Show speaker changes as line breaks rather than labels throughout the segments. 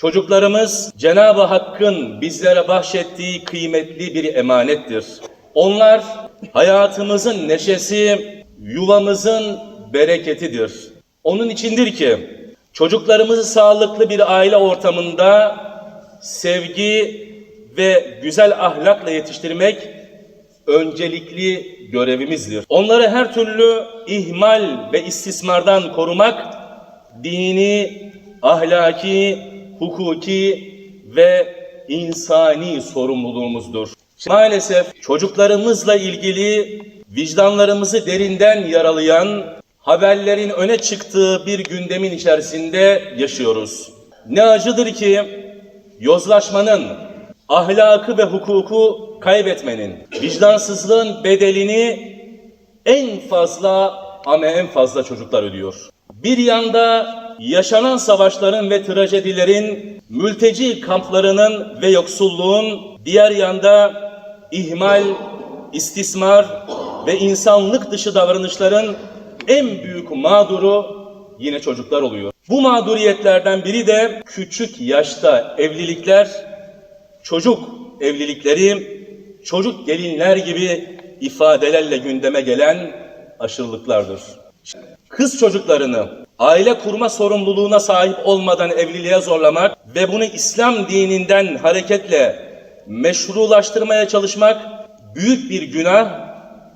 Çocuklarımız Cenab-ı Hakk'ın bizlere bahşettiği kıymetli bir emanettir. Onlar hayatımızın neşesi, yuvamızın bereketidir. Onun içindir ki çocuklarımızı sağlıklı bir aile ortamında sevgi ve güzel ahlakla yetiştirmek öncelikli görevimizdir. Onları her türlü ihmal ve istismardan korumak dini, ahlaki, hukuki ve insani sorumluluğumuzdur. Maalesef çocuklarımızla ilgili vicdanlarımızı derinden yaralayan haberlerin öne çıktığı bir gündemin içerisinde yaşıyoruz. Ne acıdır ki yozlaşmanın, ahlakı ve hukuku kaybetmenin, vicdansızlığın bedelini en fazla ama en fazla çocuklar ödüyor. Bir yanda yaşanan savaşların ve trajedilerin, mülteci kamplarının ve yoksulluğun, diğer yanda ihmal, istismar ve insanlık dışı davranışların en büyük mağduru yine çocuklar oluyor. Bu mağduriyetlerden biri de küçük yaşta evlilikler, çocuk evlilikleri, çocuk gelinler gibi ifadelerle gündeme gelen aşırılıklardır. Kız çocuklarını aile kurma sorumluluğuna sahip olmadan evliliğe zorlamak ve bunu İslam dininden hareketle meşrulaştırmaya çalışmak büyük bir günah,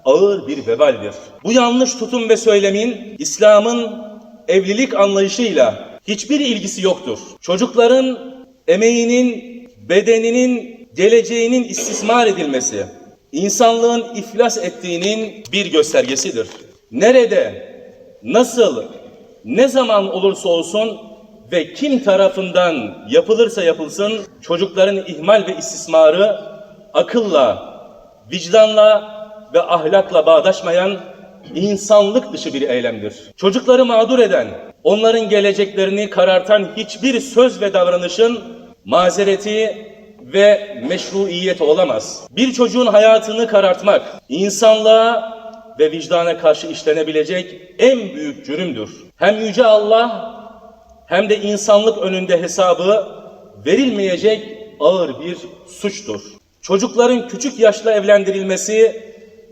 ağır bir vebaldir. Bu yanlış tutum ve söylemin İslam'ın evlilik anlayışıyla hiçbir ilgisi yoktur. Çocukların emeğinin, bedeninin, geleceğinin istismar edilmesi, insanlığın iflas ettiğinin bir göstergesidir. Nerede, nasıl, ne zaman olursa olsun ve kim tarafından yapılırsa yapılsın çocukların ihmal ve istismarı akılla, vicdanla ve ahlakla bağdaşmayan insanlık dışı bir eylemdir. Çocukları mağdur eden, onların geleceklerini karartan hiçbir söz ve davranışın mazereti ve meşruiyeti olamaz. Bir çocuğun hayatını karartmak, insanlığa ve vicdana karşı işlenebilecek en büyük cürümdür. Hem Yüce Allah hem de insanlık önünde hesabı verilmeyecek ağır bir suçtur. Çocukların küçük yaşta evlendirilmesi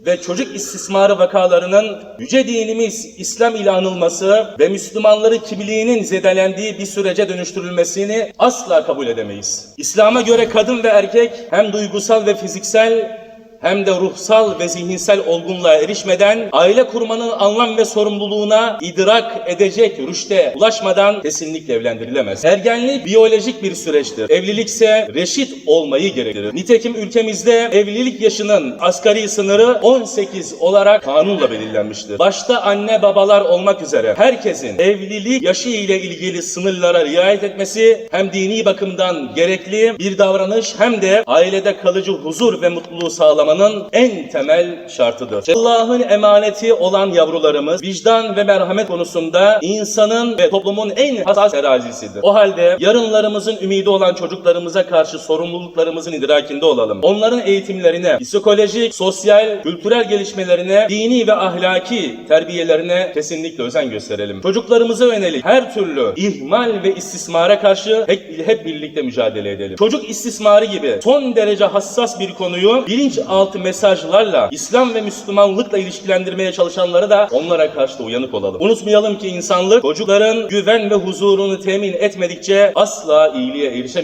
ve çocuk istismarı vakalarının yüce dinimiz İslam ile anılması ve Müslümanları kimliğinin zedelendiği bir sürece dönüştürülmesini asla kabul edemeyiz. İslam'a göre kadın ve erkek hem duygusal ve fiziksel hem de ruhsal ve zihinsel olgunluğa erişmeden aile kurmanın anlam ve sorumluluğuna idrak edecek rüşte ulaşmadan kesinlikle evlendirilemez. Ergenlik biyolojik bir süreçtir. Evlilikse reşit olmayı gerektirir. Nitekim ülkemizde evlilik yaşının asgari sınırı 18 olarak kanunla belirlenmiştir. Başta anne babalar olmak üzere herkesin evlilik yaşı ile ilgili sınırlara riayet etmesi hem dini bakımdan gerekli bir davranış hem de ailede kalıcı huzur ve mutluluğu sağlamanın en temel şartıdır. Allah'ın emaneti olan yavrularımız vicdan ve merhamet konusunda insanın ve toplumun en hassas terazisidir. O halde yarınlarımızın ümidi olan çocuklarımıza karşı sorumluluklarımızın idrakinde olalım. Onların eğitimlerine, psikolojik, sosyal, kültürel gelişmelerine, dini ve ahlaki terbiyelerine kesinlikle özen gösterelim. Çocuklarımıza yönelik her türlü ihmal ve istismara karşı hep, hep birlikte mücadele edelim. Çocuk istismarı gibi son derece hassas bir konuyu bilinçaltı mesajlarla İslam ve Müslümanlıkla ilişkilendirmeye çalışanlara da onlara karşı da uyanık olalım. Unutmayalım ki insanlık çocukların güven ve huzurunu temin etmedikçe asla iyiliğe erişemeyecek.